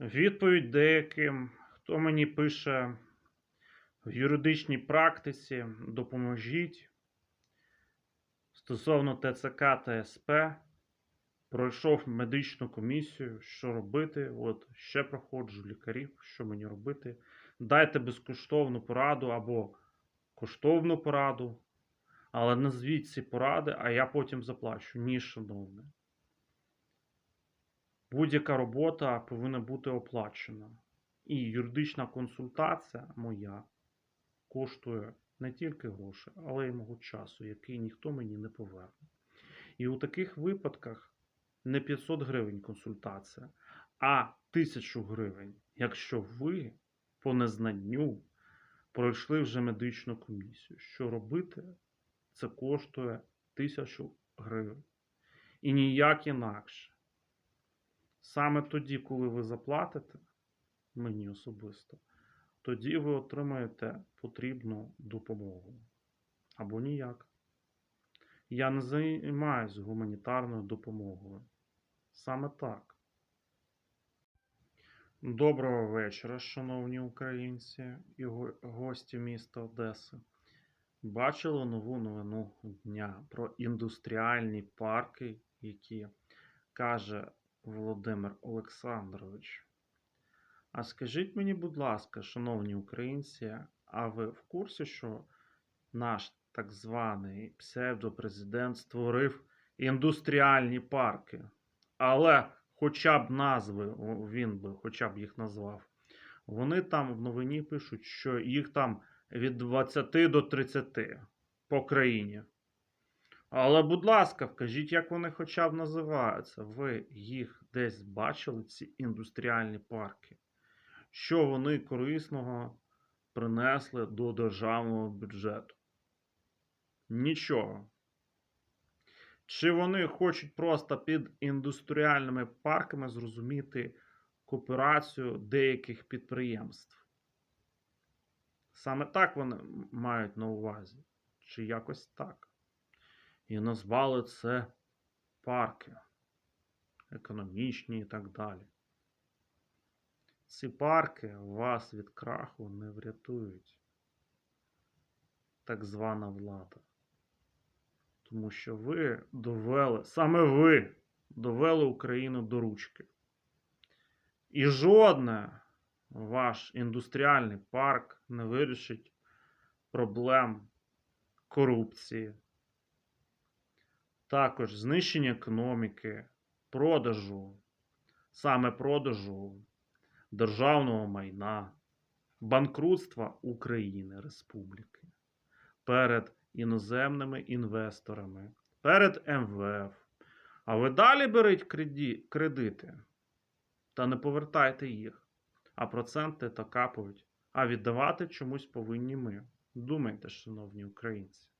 Відповідь деяким, хто мені пише в юридичній практиці, допоможіть. Стосовно ТЦК та СП, пройшов медичну комісію, що робити. От ще проходжу лікарів, що мені робити. Дайте безкоштовну пораду або коштовну пораду, але назвіть ці поради, а я потім заплачу. Ні, шановне. Будь-яка робота повинна бути оплачена. І юридична консультація моя коштує не тільки гроші, але й мого часу, який ніхто мені не поверне. І у таких випадках не 500 гривень консультація, а 1000 гривень, якщо ви по незнанню пройшли вже медичну комісію. Що робити? Це коштує 1000 гривень. І ніяк інакше. Саме тоді, коли ви заплатите мені особисто, тоді ви отримаєте потрібну допомогу. Або ніяк. Я не займаюся гуманітарною допомогою. Саме так. Доброго вечора, шановні українці і гості міста Одеси. Бачили нову новину дня про індустріальні парки, які каже Володимир Олександрович. А скажіть мені, будь ласка, шановні українці, а ви в курсі, що наш так званий псевдопрезидент створив індустріальні парки? Але хоча б назви він би хоча б їх назвав. Вони там в новині пишуть, що їх там від 20 до 30 по країні. Але, будь ласка, вкажіть, як вони хоча б називаються. Ви їх десь бачили, ці індустріальні парки? Що вони корисного принесли до державного бюджету? Нічого. Чи вони хочуть просто під індустріальними парками зрозуміти кооперацію деяких підприємств? Саме так вони мають на увазі, чи якось так. І назвали це парки, економічні і так далі. Ці парки вас від краху не врятують. Так звана влада. Тому що ви довели, саме ви довели Україну до ручки. І жодне ваш індустріальний парк не вирішить проблем корупції, також знищення економіки, продажу, саме продажу державного майна, банкрутства України Республіки перед іноземними інвесторами, перед МВФ. А ви далі беріть кредити та не повертайте їх, а проценти то капають, а віддавати чомусь повинні ми. Думайте, шановні українці.